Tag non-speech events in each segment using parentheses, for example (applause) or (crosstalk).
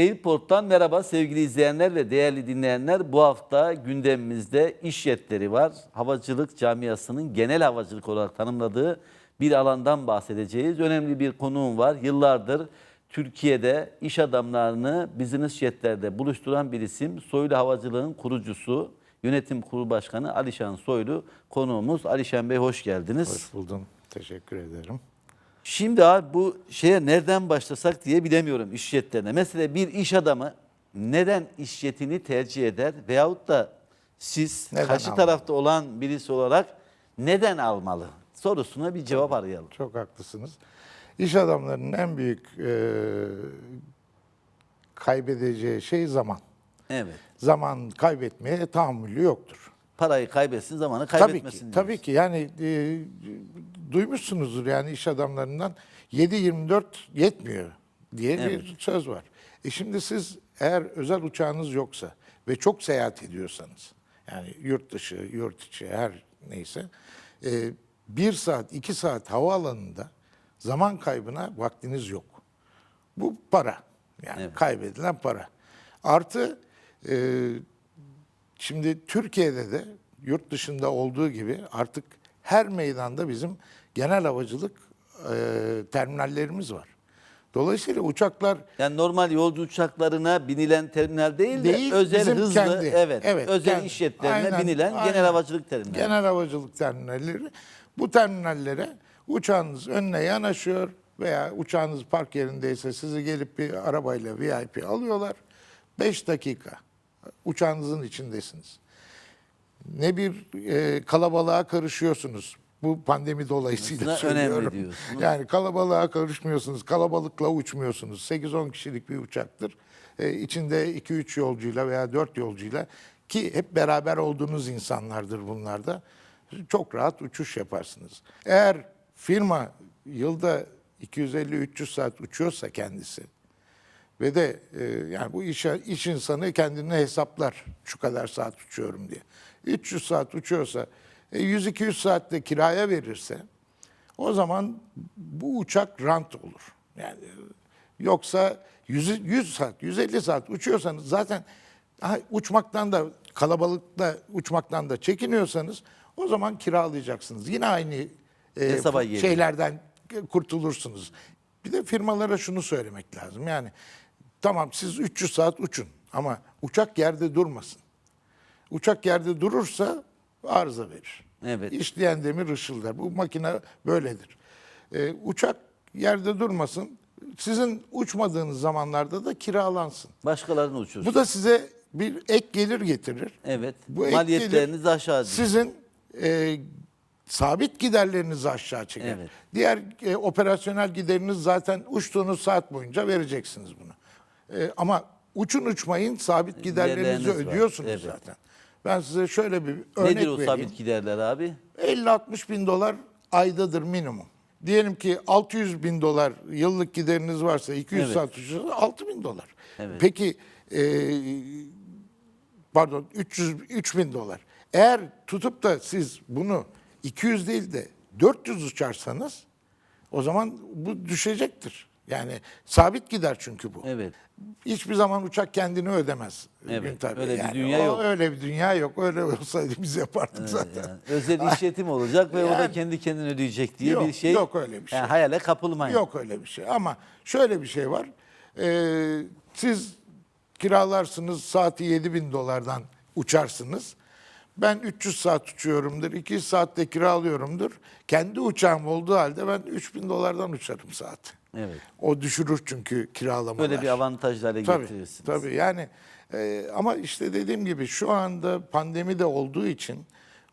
Airport'tan merhaba sevgili izleyenler ve değerli dinleyenler. Bu hafta gündemimizde iş jetleri var. Havacılık camiasının genel havacılık olarak tanımladığı bir alandan bahsedeceğiz. Önemli bir konuğum var. Yıllardır Türkiye'de iş adamlarını business jetlerde buluşturan bir isim. Soylu Havacılığın kurucusu, yönetim kurulu başkanı Alişan Soylu konuğumuz. Alişan Bey hoş geldiniz. Hoş buldum. Teşekkür ederim. Şimdi abi bu şeye nereden başlasak diye bilemiyorum iş jetlerine. Mesela bir iş adamı neden iş jetini tercih eder veyahut da siz Neden karşı almalı? tarafta olan birisi olarak neden almalı sorusuna bir cevap arayalım. Çok haklısınız. İş adamlarının en büyük e, kaybedeceği şey zaman. Evet. Zaman kaybetmeye tahammülü yoktur. Parayı kaybetsin zamanı Tabii kaybetmesin. ki, diyoruz. tabii ki yani e, duymuşsunuzdur yani iş adamlarından 7-24 yetmiyor diye bir söz var. E şimdi siz eğer özel uçağınız yoksa ve çok seyahat ediyorsanız yani yurt dışı, yurt içi her neyse e, bir saat, iki saat havaalanında zaman kaybına vaktiniz yok. Bu para. Yani Evet. kaybedilen para. Artı e, Şimdi Türkiye'de de yurt dışında olduğu gibi artık her meydanda bizim genel havacılık e, terminallerimiz var. Dolayısıyla uçaklar Yani normal yolcu uçaklarına binilen terminal değil de Değil, özel bizim hızlı kendi. evet, Evet, özel kendi. iş jetlerine Aynen, binilen aynen. genel havacılık terminali. genel havacılık terminalleri bu terminallere uçağınız önüne yanaşıyor veya uçağınız park yerindeyse sizi gelip bir arabayla VIP alıyorlar. 5 dakika uçağınızın içindesiniz. Ne bir e, kalabalığa karışıyorsunuz. Bu pandemi dolayısıyla Aslında önemli söylüyorum. diyorsunuz. Yani kalabalığa karışmıyorsunuz. Kalabalıkla uçmuyorsunuz. 8-10 kişilik bir uçaktır. E, içinde 2-3 yolcuyla veya 4 yolcuyla ki hep beraber olduğunuz insanlardır bunlar da. Çok rahat uçuş yaparsınız. Eğer firma yılda 250-300 saat uçuyorsa kendisi ve de e, yani bu iş, iş insanı kendine hesaplar şu kadar saat uçuyorum diye. 300 saat uçuyorsa 100-200 saatte kiraya verirse o zaman bu uçak rant olur. Yani e, yoksa 100, 100 saat, 150 saat uçuyorsanız zaten ha, uçmaktan da kalabalıkta uçmaktan da çekiniyorsanız o zaman kiralayacaksınız. Yine aynı e, şeylerden kurtulursunuz. Bir de firmalara şunu söylemek lazım. Yani tamam siz 300 saat uçun ama uçak yerde durmasın. Uçak yerde durursa arıza verir. Evet. İşleyen demir ışıldar. Bu makine böyledir. Ee, uçak yerde durmasın. Sizin uçmadığınız zamanlarda da kiralansın. Başkalarını uçursun. Bu da size bir ek gelir getirir. evet. Bu ek Maliyetleriniz gelir aşağı düşür. Sizin e, sabit giderlerinizi aşağı çeker. Evet. Diğer e, operasyonel gideriniz zaten uçtuğunuz saat boyunca vereceksiniz bunu. E, ama uçun uçmayın sabit giderlerinizi Giderleriniz var, ödüyorsunuz evet. zaten. Ben size şöyle bir örnek Nedir o vereyim. sabit giderler abi? 50-60 bin dolar aydadır minimum. Diyelim ki 600 bin dolar yıllık gideriniz varsa 200 Evet. saat uçuyorsanız 6 bin dolar. Evet. Peki e, pardon 300 3 bin dolar. Eğer tutup da siz bunu 200 değil de 400 uçarsanız o zaman bu düşecektir. Yani sabit gider çünkü bu. Evet. Hiçbir zaman uçak kendini ödemez. Evet, öyle bir Yani dünya o- yok. Öyle bir dünya yok. Öyle olsaydı biz yapardık zaten. Yani özel işletim (laughs) olacak ve o da Yani- kendi kendini ödeyecek diye Yok, bir şey. yok öyle bir şey. Yani hayale kapılmayın. Yok öyle bir şey. Ama şöyle bir şey var. Ee, siz kiralarsınız saati 7 bin dolardan uçarsınız. Ben 300 saat uçuyorumdur. 200 saatte kiralıyorumdur. Kendi uçağım olduğu halde ben 3 bin dolardan uçarım saati. Evet. O düşürür çünkü kiralamalar. Böyle bir Tabii, getirirsiniz. tabii yani e, ama işte dediğim gibi şu anda pandemi de olduğu için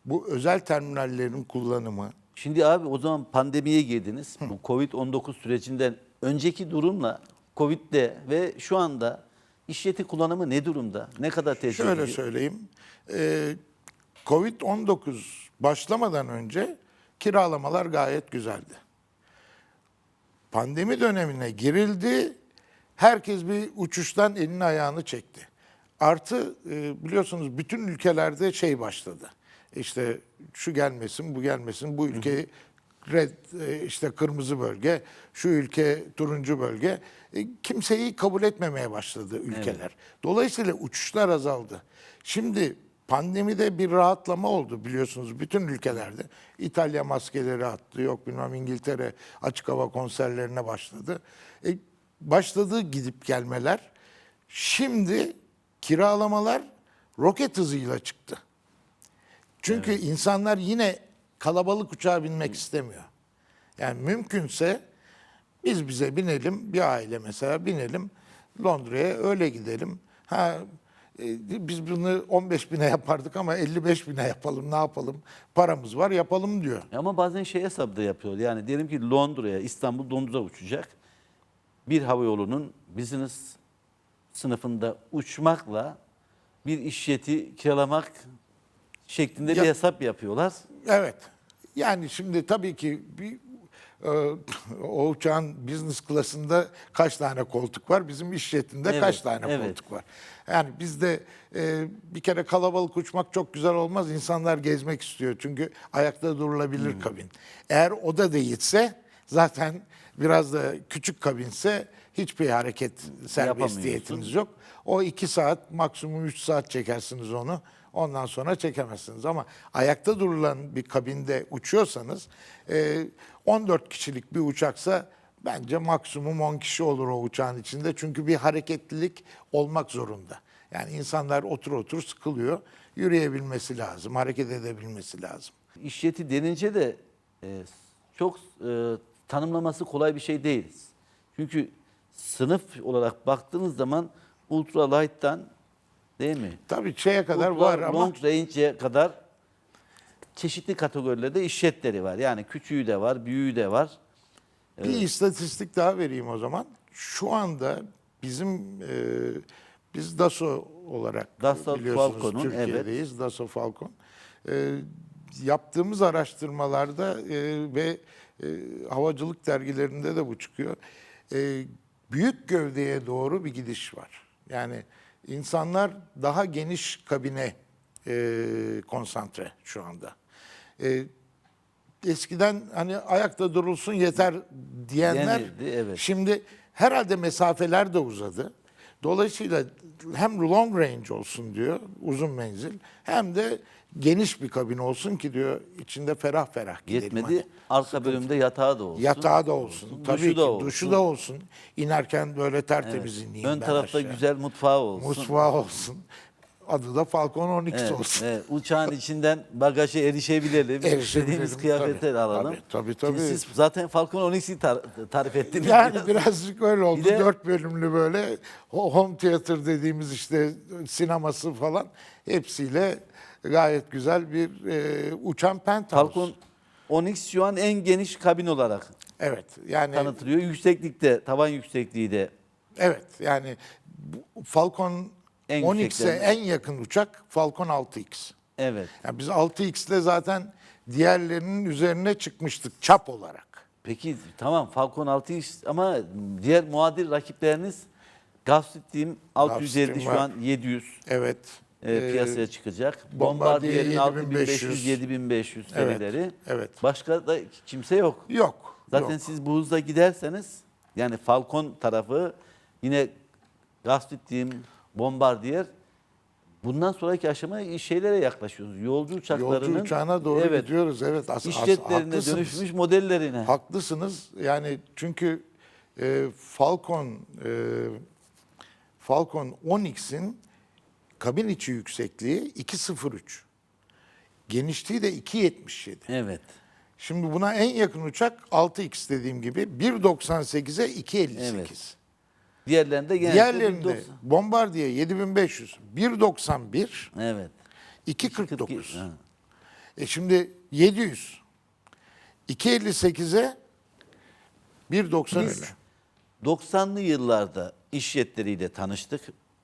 bu özel terminallerin kullanımı Şimdi abi o zaman pandemiye girdiniz. Bu Covid-19 sürecinden önceki durumla Covid'de ve şu anda iş jeti kullanımı ne durumda? Ne kadar tesir Şöyle ediyor? söyleyeyim. Ee, Covid-19 başlamadan önce kiralamalar gayet güzeldi. Pandemi dönemine girildi. Herkes bir uçuştan elini ayağını çekti. Artı e, biliyorsunuz bütün ülkelerde şey başladı. İşte şu gelmesin, bu gelmesin, bu ülkeyi red e, işte kırmızı bölge, şu ülke turuncu bölge. E, kimseyi kabul etmemeye başladı ülkeler. Dolayısıyla uçuşlar azaldı. Şimdi pandemide bir rahatlama oldu biliyorsunuz bütün ülkelerde. İtalya maskeleri attı, yok bilmem İngiltere açık hava konserlerine başladı. E, başladı gidip gelmeler. Şimdi kiralamalar roket hızıyla çıktı. Çünkü insanlar yine kalabalık uçağa binmek istemiyor. Yani mümkünse biz bize binelim, bir aile mesela binelim, Londra'ya öyle gidelim. Ha e, biz bunu 15 bine yapardık ama 55 bine yapalım, ne yapalım? Paramız var, yapalım diyor. Ama bazen şey hesabı da yapıyor. Yani diyelim ki Londra'ya, İstanbul Londra uçacak. Bir hava yolunun business sınıfında uçmakla bir iş jeti kiralamak şeklinde Ya- bir hesap yapıyorlar. Evet. Yani şimdi tabii ki bir e, (laughs) o uçağın business klasında kaç tane koltuk var? Bizim iş jetinde Evet, kaç tane evet. koltuk var? Yani bizde e, bir kere kalabalık uçmak çok güzel olmaz. İnsanlar gezmek istiyor. Çünkü ayakta durulabilir Hmm. kabin. Eğer o da değilse zaten biraz da küçük kabinse hiçbir hareket serbestiyetiniz yok. O iki saat maksimum üç saat çekersiniz onu. Ondan sonra çekemezsiniz. Ama ayakta durulan bir kabinde uçuyorsanız e, 14 kişilik bir uçaksa bence maksimum 10 kişi olur o uçağın içinde. Çünkü bir hareketlilik olmak zorunda. Yani insanlar otur otur sıkılıyor. Yürüyebilmesi lazım, hareket edebilmesi lazım. İş jeti denince de e, çok e, tanımlaması kolay bir şey değil. Çünkü sınıf olarak baktığınız zaman ultra light'tan değil mi? Tabii şeye kadar Ultra var ama long range'e kadar çeşitli kategorilerde iş jetleri var. Yani küçüğü de var, büyüğü de var. Bir istatistik daha vereyim o zaman. Şu anda bizim e, biz DASO olarak Dassault biliyorsunuz Falcon'un, Türkiye'deyiz. DASO Falcon. E, yaptığımız araştırmalarda e, ve e, havacılık dergilerinde de bu çıkıyor. E, büyük gövdeye doğru bir gidiş var. Yani insanlar daha geniş kabine e, konsantre şu anda. E, eskiden hani ayakta durulsun yeter diyenler Denirdi, evet. şimdi herhalde mesafeler de uzadı. Dolayısıyla hem long range olsun diyor, uzun menzil, hem de geniş bir kabin olsun ki diyor içinde ferah ferah gidelim. Yetmedi. hani. Arka bölümde yatağı da olsun. Yatağı da olsun. Tabii duşu ki da olsun. duşu da olsun. İnerken böyle tertemiz ineyim Ön ben tarafta aşağı. güzel mutfağı olsun. Mutfağı olsun. Adı da Falcon 12 Evet, olsun. evet. Uçağın içinden bagaja erişebilelim. İstediğimiz kıyafetleri tabii. alalım. Tabii, tabii, Şimdi tabii. siz zaten Falcon 12'yi tar- tarif ettiniz. Yani biraz. birazcık öyle oldu. Bir de- Dört bölümlü böyle ho- home theater dediğimiz işte sineması falan hepsiyle gayet güzel bir e, uçan penthouse. Falcon 12 şu an en geniş kabin olarak Evet yani tanıtılıyor. Yükseklikte, tavan yüksekliği de evet yani Falcon En 10X'e yükseklerden. en yakın uçak Falcon 6X. evet. Yani biz 6X'le zaten diğerlerinin üzerine çıkmıştık çap olarak. Peki tamam Falcon 6X ama diğer muadil rakipleriniz Gulfstream 650 Gulfstream şu var. an 700 Evet. e, Ee, piyasaya çıkacak. Bombardier Bombardier'in 6500 7500, 7500 Evet, serileri. evet. Başka da kimse yok. Yok. Zaten yok. siz bu hızla giderseniz yani Falcon tarafı yine Gulfstream, Bombardier bundan sonraki aşama şeylere yaklaşıyoruz. Yolcu uçaklarının Yolcu uçağına doğru evet, gidiyoruz. Evet. As, as- işletlerine haklısınız. dönüşmüş modellerine. Haklısınız. Yani çünkü e, Falcon e, Falcon 10X'in kabin içi yüksekliği 2.03. Genişliği de 2.77. Evet. Şimdi buna en yakın uçak 6X dediğim gibi 1.98'e 2.58. Evet. Diğerlerinde genelde Diğerlerinde 1900. Bombardier 7500 1.91 Evet. 2.49. Ha. E şimdi 700 2.58'e 1.93. Biz 90'lı yıllarda iş jetleriyle tanıştık.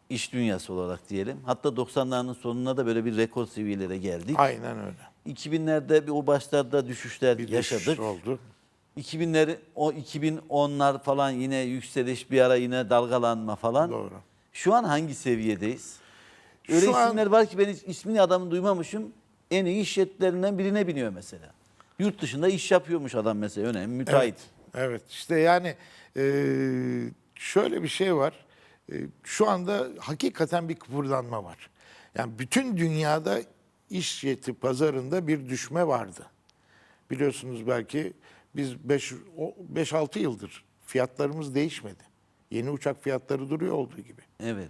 İş dünyası olarak diyelim. Hatta 90'ların sonuna da böyle bir rekor seviyelere geldik. Aynen öyle. 2000'lerde bir o başlarda düşüşler Bir yaşadık. düşüş oldu. 2000'ler o 2010'lar falan yine yükseliş bir ara yine dalgalanma falan. Doğru. Şu an hangi seviyedeyiz? Öyle Şu an- isimler var ki ben hiç ismini adamı duymamışım. En iyi iş birine biniyor mesela. Yurt dışında iş yapıyormuş adam mesela önemli müteahhit. Evet, evet. işte yani e, şöyle bir şey var. E, şu anda hakikaten bir kıpırdanma var. Yani bütün dünyada iş yeti pazarında bir düşme vardı. Biliyorsunuz belki biz 5-6 yıldır fiyatlarımız değişmedi. Yeni uçak fiyatları duruyor olduğu gibi. Evet.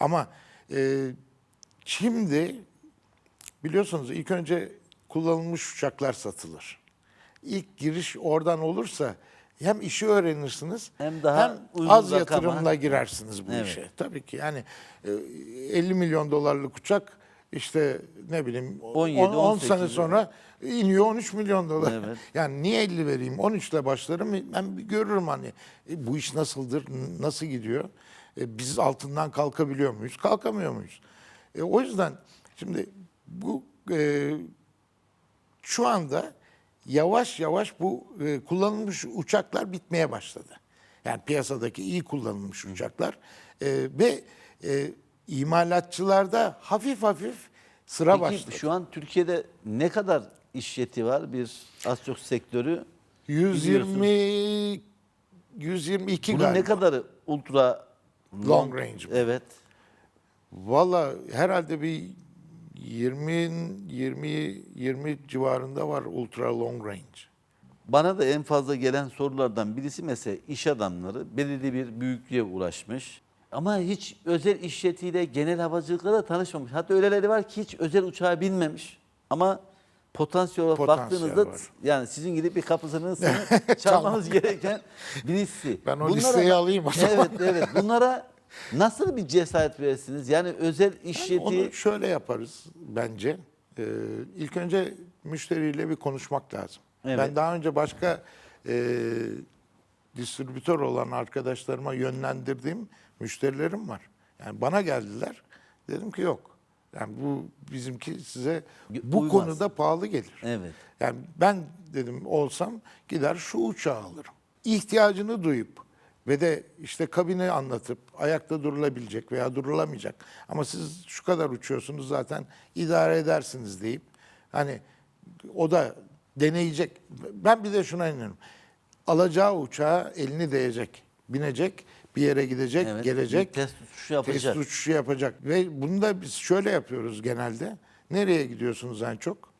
Ama e, şimdi biliyorsunuz ilk önce kullanılmış uçaklar satılır. İlk giriş oradan olursa hem işi öğrenirsiniz Hem daha hem az rakama- yatırımla girersiniz bu Evet. işe. Tabii ki yani e, 50 milyon dolarlık uçak işte ne bileyim 17, 10, 10 sene 18 sonra iniyor 13 milyon dolar. Evet. (laughs) Yani niye 50 vereyim? 13 ile başlarım. Ben bir görürüm hani e, bu iş nasıldır, nasıl gidiyor? E, biz altından kalkabiliyor muyuz, kalkamıyor muyuz? E, o yüzden şimdi bu e, şu anda yavaş yavaş bu e, kullanılmış uçaklar bitmeye başladı. Yani piyasadaki iyi kullanılmış uçaklar e, ve e, imalatçılarda hafif hafif sıra Peki başladı. şu an Türkiye'de ne kadar iş yeti var bir az çok sektörü? 120 122 Bunun galiba. ne kadarı ultra Long range mi? Evet. Valla herhalde bir 20 20 20 civarında var ultra long range. Bana da en fazla gelen sorulardan birisi mesela iş adamları belirli bir büyüklüğe ulaşmış. Ama hiç özel işletiyle genel havacılıkla da tanışmamış. Hatta öyleleri var ki hiç özel uçağa binmemiş. Ama potansiyel olarak Potansiyel baktığınızda var. yani sizin gidip bir kapısını (laughs) çalmanız gereken birisi. Ben o listeyi alayım o (laughs) zaman. Evet evet. Bunlara nasıl bir cesaret verirsiniz? Yani özel işleti Onu şöyle yaparız bence. Ee, ilk önce müşteriyle bir konuşmak lazım. Evet. Ben daha önce başka e, distribütör olan arkadaşlarıma yönlendirdiğim müşterilerim var. Yani bana geldiler. Dedim ki yok. Yani bu bizimki size bu Uymaz. konuda pahalı gelir. Evet. Yani ben dedim olsam gider şu uçağı alırım. İhtiyacını duyup ve de işte kabini anlatıp ayakta durulabilecek veya durulamayacak. Ama siz şu kadar uçuyorsunuz zaten idare edersiniz deyip hani o da deneyecek. Ben bir de şuna inanıyorum. Alacağı uçağa elini değecek, binecek, bir yere gidecek, Evet, gelecek. bir test uçuşu yapacak. Test uçuşu yapacak. Ve bunu da biz şöyle yapıyoruz genelde. Nereye gidiyorsunuz en çok?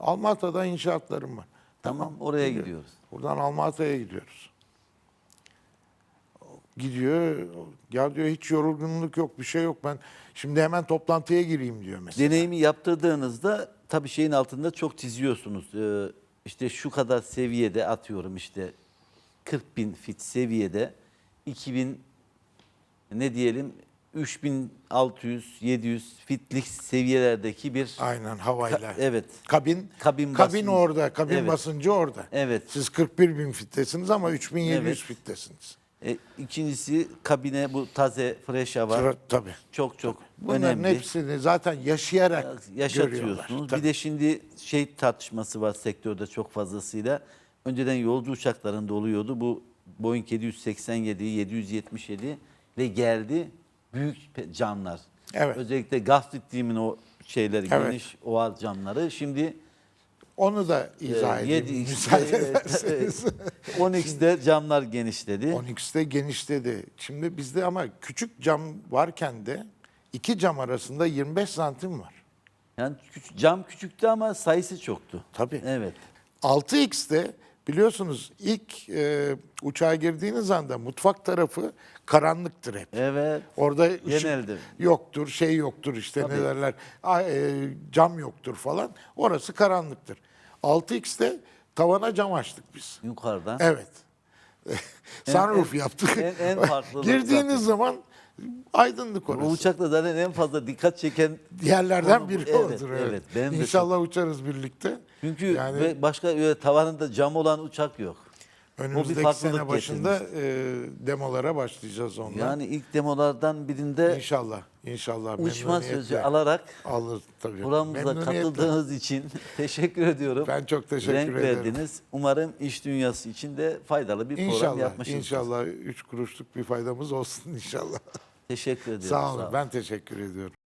Almata'da inşaatlarım var. Tamam, oraya gidiyor. gidiyoruz. Buradan Almata'ya gidiyoruz. Gidiyor. Ya diyor hiç yorgunluk yok, bir şey yok. Ben şimdi hemen toplantıya gireyim diyor mesela. Deneyimi yaptırdığınızda tabii şeyin altında çok çiziyorsunuz. Ee, işte şu kadar seviyede atıyorum işte 40 bin fit seviyede 2000 ne diyelim 3600 700 fitlik seviyelerdeki bir Aynen havayla. Ka- evet. Kabin, Kabin kabin, basıncı. orada, kabin Evet. basıncı orada. Evet. Siz 41 bin fittesiniz ama 3700 Evet. fittesiniz. e, ikincisi kabine bu taze fresh hava Sıra- Tabii. çok çok Bunların önemli. hepsini zaten yaşayarak görüyorlar. yaşatıyorsunuz. Tabii. Bir de şimdi şey tartışması var sektörde çok fazlasıyla. Önceden yolcu uçaklarında oluyordu. Bu Boeing 787, 777 ve geldi büyük camlar. Evet. Özellikle iklimin o şeyleri Evet. geniş oval camları. Şimdi Onu da izah e, edeyim. yedi- (laughs) müsaade evet, ederseniz. evet. 10X'de camlar genişledi. 10x'te genişledi. Şimdi bizde ama küçük cam varken de iki cam arasında 25 santim var. Yani küç- cam küçüktü ama sayısı çoktu. Tabii. Evet. 6x'te biliyorsunuz ilk e, uçağa girdiğiniz anda mutfak tarafı karanlıktır hep. Evet. Orada ışık Genelde. yoktur, şey yoktur işte ne derler, a- e, cam yoktur falan. Orası karanlıktır. 6x'te tavana cam açtık biz. Yukarıdan. Evet. (laughs) Sunroof yaptık. en- en farklılık (laughs) Girdiğiniz zaten. zaman aydınlık orası. uçakla zaten en fazla dikkat çeken Yerlerden konu biri Evet, odur. Evet. evet. Benim de İnşallah uçarız birlikte. Çünkü yani başka tavanında cam olan uçak yok. Önümüzdeki farklılık sene başında e, demolara başlayacağız ondan. Yani ilk demolardan birinde İnşallah, inşallah. uçma memnuniyetle sözü alarak alır tabii. buramıza Memnuniyetle. katıldığınız için (laughs) teşekkür ediyorum. Ben çok teşekkür Renk ederim. verdiniz. Umarım iş dünyası için de faydalı bir program İnşallah, yapmışsınız. inşallah üç kuruşluk bir faydamız olsun inşallah. Teşekkür ediyorum. Sağ olun, ben teşekkür ediyorum.